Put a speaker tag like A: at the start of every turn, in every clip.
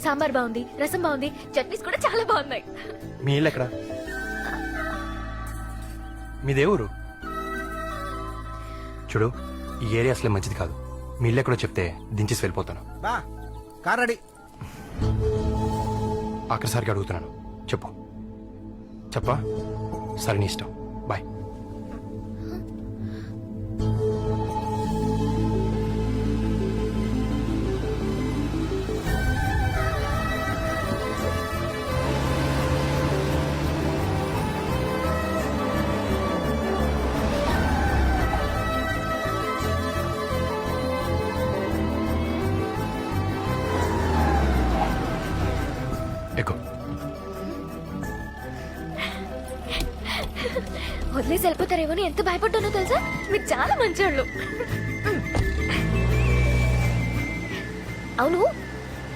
A: సాంబార్ బాగుంది రసం బాగుంది చట్నీస్ కూడా చాలా బాగున్నాయి.
B: మీ ఇల్లు ఎక్కడ? మీదే ఊరు? చూడు ఈ ఏరియా అసలే మంచిది కాదు. మీ ఇల్లు ఎక్కడో చెప్తే దించేసి వెళ్ళిపోతాను.
C: బా కార్ రెడీ.
B: ఆఖరిసారికి అడుగుతున్నాను. చెప్పు. చెప్పా? సరే నీ ఇష్టం. బాయ్. ఎక్కువ
A: వదిలేసి వెళ్ళిపోతారేమో అని ఎంత భయపడ్డానో తెలుసా? మీరు చాలా మంచోళ్ళు. అవును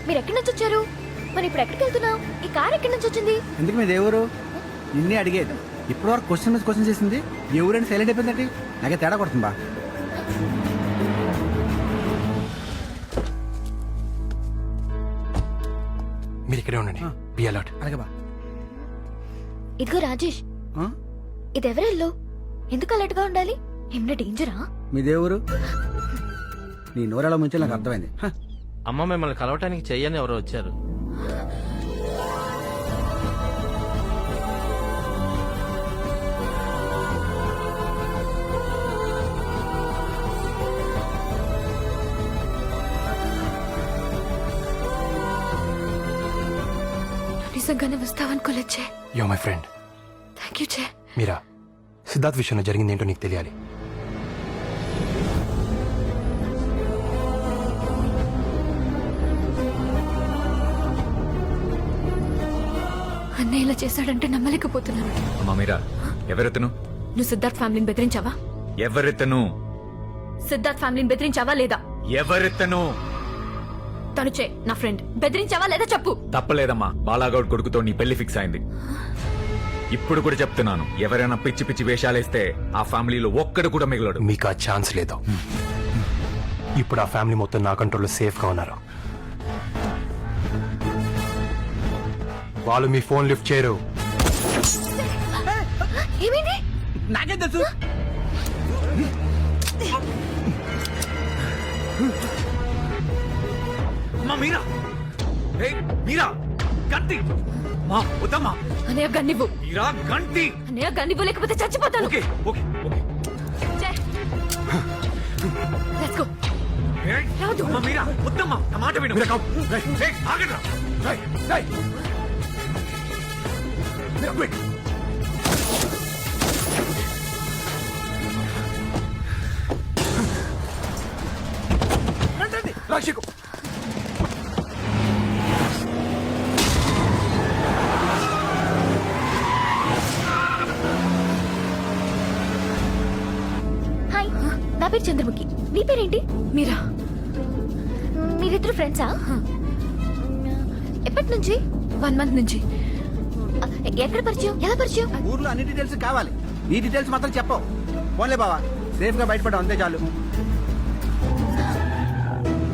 A: మీరు ఎక్కడి నుంచి వచ్చారు? మరి ఇప్పుడు ఎక్కడికి వెళ్తున్నావు? ఈ కార్ ఎక్కడి నుంచి వచ్చింది?
C: ఎందుకు మీ దేవురు నిన్నే అడిగేది. ఇప్పటి వరకు క్వశ్చన్ మీద క్వశ్చన్ చేసింది. ఎవరైనా సైలెంట్ అయిపోయిందండి నాకే తేడా కొడుతుంది
B: మీరు ఇక్కడే ఉండండి. బి అలర్ట్
C: అలాగే బా.
A: ఇదిగో రాజేష్.
C: ఆ?
A: ఇది ఎవరెల్లో ఎందుకు అలర్ట్గా ఉండాలి? ఏమన్నా డేంజరా?
C: మీ దేవురు? నీ నోరెలా ముంచో నాకు అర్థమైంది. హ,
D: అమ్మ మిమ్మల్ని కలవటానికి చెయ్యని ఎవరో వచ్చారు.
A: నిజంగానే వస్తావనుకోలేచ్చే.
B: Yo my friend
A: thank you చే.
B: మీరా సిద్ధార్థ్ విషయంలో జరిగింది ఏంటో నీకు తెలియాలి.
A: అన్నయ్య ఇలా చేశాడంటే నమ్మలేకపోతున్నాను.
E: అమ్మా మీరా ఎవరెత్తను
A: నువ్వు సిద్ధార్థ్ ఫ్యామిలీని బెదిరించావా?
E: ఎవరెత్తను
A: సిద్ధార్థ్ ఫ్యామిలీని బెదిరించావా లేదా?
E: ఎవరెత్తను
A: తను చే నా ఫ్రెండ్ బెదిరించావా లేదా చెప్పు.
E: తప్పలేదమ్మా. బాలాగౌడ్ కొడుకుతో నీ పెళ్ళి ఫిక్స్ అయింది. ఇప్పుడు కూడా చెప్తున్నాను. ఎవరైనా పిచ్చి పిచ్చి వేషాలేస్తే ఆ ఫ్యామిలీలో ఒక్కడు కూడా మిగలడు.
B: మీకు ఆ ఛాన్స్ లేదు. ఇప్పుడు ఆ ఫ్యామిలీ మొత్తం నా కంట్రోల్లో సేఫ్గా ఉన్నారు. వాళ్ళు మీ ఫోన్ లిఫ్ట్ చేయరు.
A: ఏమైంది?
C: నాకేం తెలుసు?
E: అమ్మా మీరా? ఏయ్, మీరా? గంటి మా వద్దమ్మా.
A: అన్నయ్య గన్నివ్వు.
E: మీరా గంటి
A: అన్నయ్య గన్నివ్వు లేకపోతే చచ్చిపోతాను.
E: Okay okay okay.
A: Let's go రాదు.
E: అమ్మా మీరా? వద్దమ్మా నా మాట విను.
A: హాయ్ పేరు చంద్రముఖి నీ పేరేంటి మీరా మీరిద్దరు ఫ్రెండ్సా ఎప్పటి నుంచి వన్ మంత్ నుంచి ఎక్కడ పరిచయం ఎలా పరిచయం
C: ఊర్లో అన్ని డీటెయిల్స్ కావాలి ఈ డీటెయిల్స్ మాత్రం చెప్పవు పోన్లే బావా సేఫ్గా బయటపడ్డావు అంతే చాలు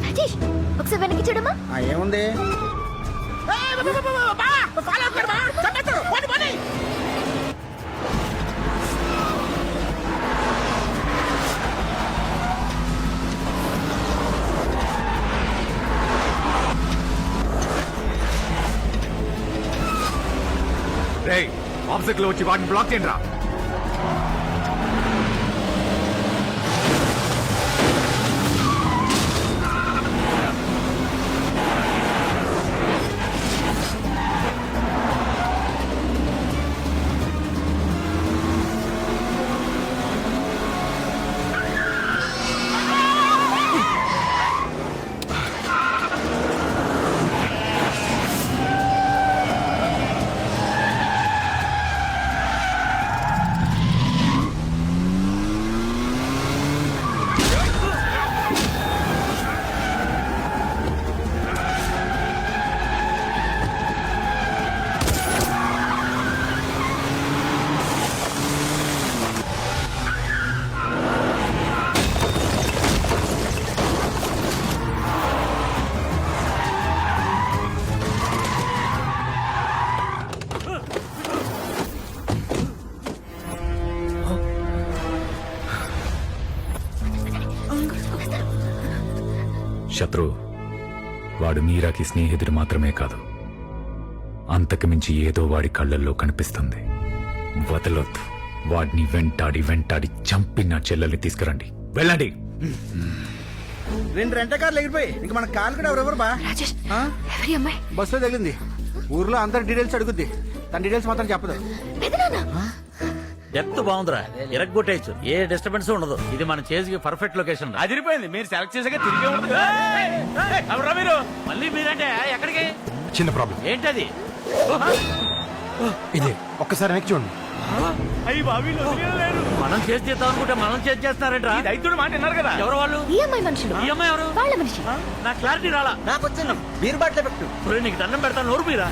A: రాజేష్ ఒకసారి వెనక్కి చూడమ్మా
C: ఏముంది
E: రేయ్ ఆబ్జెక్ట్లో వచ్చి వాటిని బ్లాక్ చేయండి రా శత్రువు వాడు మీరాకి స్నేహితుడు మాత్రమే కాదు. అంతకు మించి ఏదో వాడి కళ్ళల్లో కనిపిస్తుంది. వదలొద్దు. వాడిని వెంటాడి వెంటాడి చంపి నా చెల్లెల్ని తీసుకురండి. వెళ్ళండి.
C: రెండు రెంట కార్లు ఎగిరిపోయి ఇంక మన కాలు కూడా ఎవరెవరు బా?
A: రాజేష్
C: ఆ?
A: ఎవరి అమ్మాయి?
C: బస్సులో తగిలింది. ఊర్లో అందరి డీటెయిల్స్ అడుగుద్ది. తన డీటెయిల్స్ మాత్రం చెప్పదు.
F: డెప్త్ బాగుందిరా. ఇరగ్గొట్టేయచ్చు. ఏ డిస్టర్బెన్స్ ఉండదు.
D: ఇది మన చేతికి పర్ఫెక్ట్ లొకేషన్
F: అదిరిపోయింది. మీరు సెలెక్ట్ చేసాక తిరిగి ఎవరా మీరు? మళ్ళీ మీరంటే ఎక్కడికి?
B: చిన్న ప్రాబ్లం
D: ఏంటది?
B: ఇదే ఒక్కసారి వెనక్కి చూడండి.
F: అయ్యి బావి
D: మనం చేసి చేద్దాం అనుకుంటే మనం చేసి చేస్తున్నారంట
F: రైతుడు మాట విన్నారు కదా.
D: ఎవరు వాళ్ళు?
A: ఈ అమ్మాయి మనుషులు.
D: ఈ అమ్మాయి ఎవరు?
A: వాళ్ళ మనిషి.
D: నా క్లారిటీ రాలా.
C: నాకు వచ్చింది. బీర్ బాటిల్ ఎఫెక్ట్
D: ఒరేయ్, నీకు దండం పెడతాను నోరు మీరా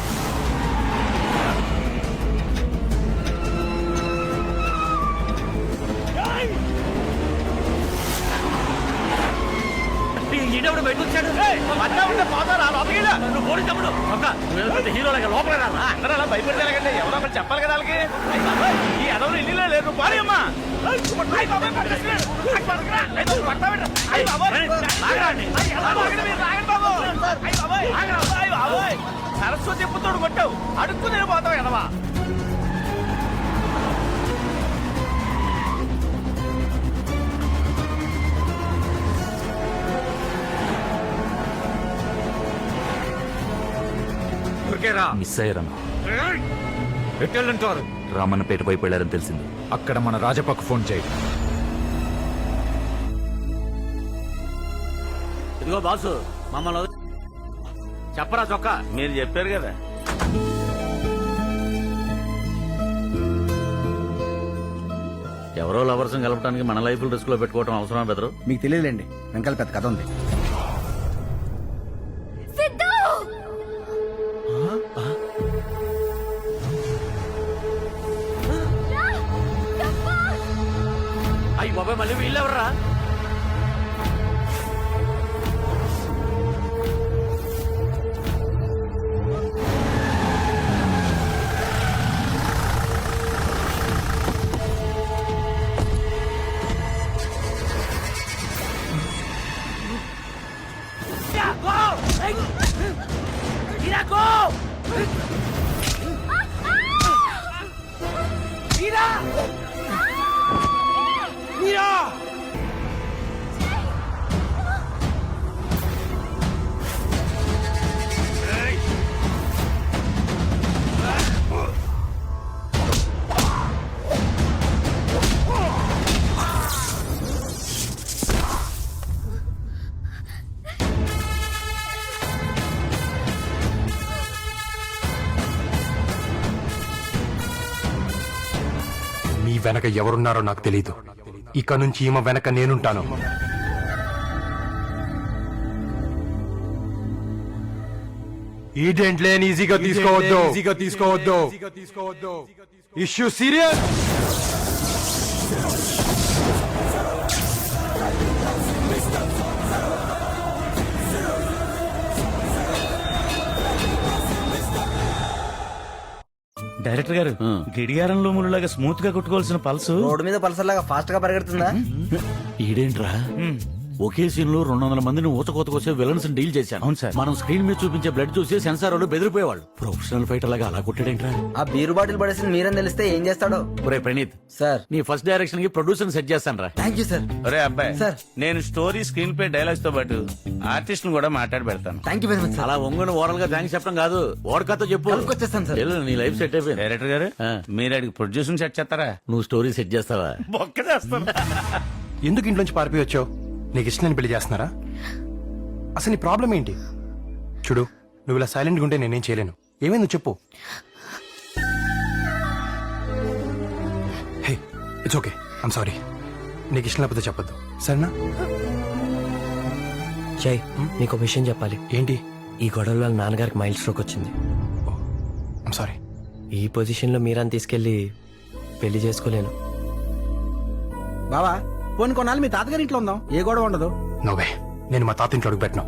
D: ఈడెవడు బయటకు వచ్చాడు? నువ్వు పోలీస్ తమ్ముడు. ఒక్క నువ్వేదో పెద్ద హీరోలాగా లోపల రాలా
F: అందరూ అలా భయపడతారంటే ఎవరో ఒకరు చెప్పాలి కదా వాళ్ళకి. ఈ అడవులు ఇల్లు లేరు నువ్వు పారి అమ్మా. అయ్ బాబోయ్, పట్టుకురా. అయ్ పట్టుకురా. అయ్
E: ఊరికేరా
G: మిస్ అయ్యారన్న
E: ఎట్టెళ్ళంటారు?
G: రామన్నపేట వైపు వెళ్ళారని తెలిసింది.
E: అక్కడ మన రాజప్పకు ఫోన్ చేయి.
D: ఇదిగో బాసు మమ్మల్ని వదిలి- చెప్పరా చొక్కా?
F: మీరు చెప్పారు కదా.
D: ఎవరో లవర్స్ కలపడానికి మన లైఫ్ రిస్క్లో పెట్టుకోవడం అవసరం బెదరు
C: మీకు తెలియదులేండి. వెనకాల పెద్ద కథ ఉంది.
B: వెనక ఎవరున్నారో నాకు తెలియదు ఇక నుంచి ఈమె వెనక నేనుంటాను. ఈడెంట్ లేని ఈజీగా తీసుకోవద్దు. ఈజీగా తీసుకోవద్దు. ఇష్యూ సీరియస్
F: డైరెక్టర్ గారు గడియారంలో ముళ్ళలాగా స్మూత్గా కొట్టుకోవాల్సిన పల్స్.
H: రోడ్డు మీద పల్సర్ లాగా ఫాస్ట్గా పరిగెడుతుందా?
D: ఈడేంట్రా? ఒకే సీన్లో రెండు వందల మందిని ఊచకోత కోసే విలన్స్ డీల్ చేశాను.
F: అవును సార్.
D: మనం స్క్రీన్ మీద చూపించే బ్లడ్ చూసి సెన్సార్ వాళ్ళు బెదిరిపోయేవాళ్ళు. ప్రొఫెషనల్ ఫైటర్ లాగా అలా కొట్టాడేంట్రా?
H: ఆ బీరు బాటిల్ పడేసింది మీరని తెలిస్తే ఏం చేస్తాడో?
D: ఒరే ప్రణీత్
H: సార్.
D: నీ ఫస్ట్ డైరెక్షన్కి ప్రొడ్యూసర్ సెట్ చేస్తాను రా
H: థ్యాంక్ యూ సార్
F: ఒరే అబ్బాయి
H: సార్.
F: నేను స్టోరీ స్క్రీన్ ప్లే డైలాగ్స్తో పాటు ఆర్టిస్ట్ కూడా మాట్లాడి పెడతాను.
H: Thank you very much sir
D: అలా ఒంగని ఓరల్గా థ్యాంక్స్ చెప్పడం కాదు ఓడకతో చెప్పు.
H: కలుపుకొచ్చేస్తాను సార్.
D: వెళ్ళు, నీ లైఫ్ సెట్ అయిపోయింది.
F: డైరెక్టర్ గారు
D: ఆ.
F: మీరు అడిగి ప్రొడ్యూసర్ సెట్ చేస్తారా?
D: నువ్వు స్టోరీ సెట్ చేస్తావా?
F: బొక్క చేస్తాను.
B: ఎందుకు ఇంట్లోంచి పారిపోయి వచ్చావు? నీకు ఇష్టం పెళ్ళి చేస్తున్నారా? అసలు నీ ప్రాబ్లం ఏంటి? చూడు నువ్వు ఇలా సైలెంట్గా ఉంటే నేనేం చేయలేను. ఏమైందో చెప్పు. Hey it's okay I'm sorry నీకు ఇష్టం లేకపోతే చెప్పొద్దు. సరేనా?
I: జై నీకు విషయం చెప్పాలి.
B: ఏంటి?
I: ఈ గొడవల వల్ల నాన్నగారికి మైల్ స్ట్రోక్ వచ్చింది.
B: ఐమ్ సారీ
I: ఈ పొజిషన్లో మీరాన్ని తీసుకెళ్ళి పెళ్ళి చేసుకోలేను.
C: బావా పోనీ కొన్నాళ్ళు మీ తాతగారి ఇంట్లో ఉందాం. ఏ గొడవ ఉండదు.
B: నోవే నేను మా తాత ఇంట్లో అడుగు పెట్టను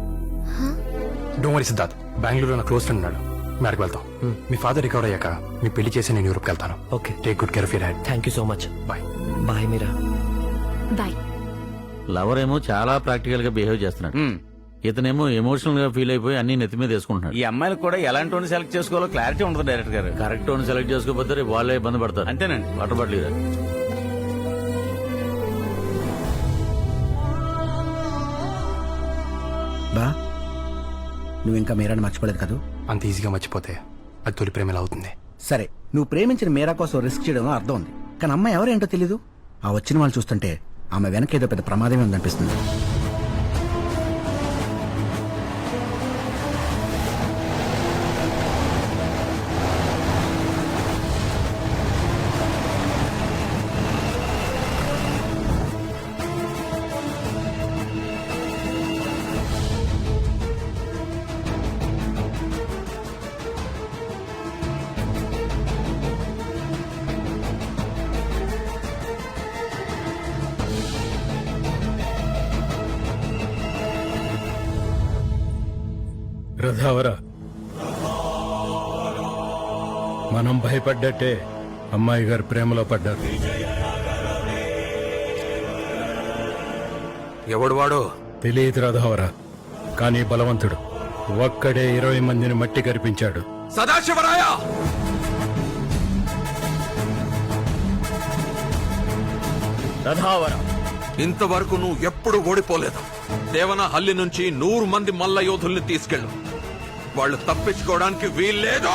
B: డోంట్ వరీ సిద్ధార్థ్. బెంగళూరులో నా క్లోజ్ ఫ్రెండ్ ఉన్నాడు. మేరకు వెళ్తాం. మీ ఫాదర్ రికవర్ అయ్యాక మీ పెళ్ళి చేసి నేను యూరోప్కి వెళ్తాను.
I: Okay
B: take good care of your head
I: thank you so much
B: bye
I: bye Meera
A: bye
D: lover ఏమో చాలా ప్రాక్టికల్గా బిహేవ్ చేస్తున్నాడు. ఇతనేమో ఎమోషనల్గా ఫీల్ అయిపోయి అన్ని నెత్తి మీద వేసుకుంటున్నాడు.
F: ఈ అమ్మాయిలకు కూడా ఎలాంటి వాడిని సెలెక్ట్ చేసుకోవాలో క్లారిటీ ఉండదు డైరెక్టర్ గారు.
D: కరెక్ట్ అని సెలెక్ట్ చేసుకోకపోతే వాళ్ళే ఇబ్బంది పడతారు.
F: అంతేనండి.
D: వాటర్ బాటిల్
C: బా నువ్వు ఇంకా మీరాని మర్చిపోలేదు కదూ?
B: అంత ఈజీగా మర్చిపోతే అది తొలి ప్రేమ ఎలా అవుతుంది.
C: సరే నువ్వు ప్రేమించిన మీరా కోసం రిస్క్ చేయడంలో అర్థం ఉంది. కానీ అమ్మాయి ఎవరేంటో తెలీదు. ఆ వచ్చిన వాళ్ళు చూస్తుంటే ఆమె వెనక ఏదో పెద్ద ప్రమాదమే ఉందనిపిస్తుంది.
J: రథావర మనం భయపడ్డట్టే అమ్మాయి గారు ప్రేమలో పడ్డారు.
B: ఎవడు వాడో?
J: తెలియదు రథావర కానీ బలవంతుడు. ఒక్కడే ఇరవై మందిని మట్టి కరిపించాడు.
K: సదాశివరాయ!
F: రథావరం
K: ఇంతవరకు నువ్వు ఎప్పుడు ఓడిపోలేదు. దేవనహల్లి నుంచి నూరు మంది మల్ల యోధుల్ని తీసుకెళ్ళు. వాళ్ళు తప్పించుకోవడానికి వీల్లేదు.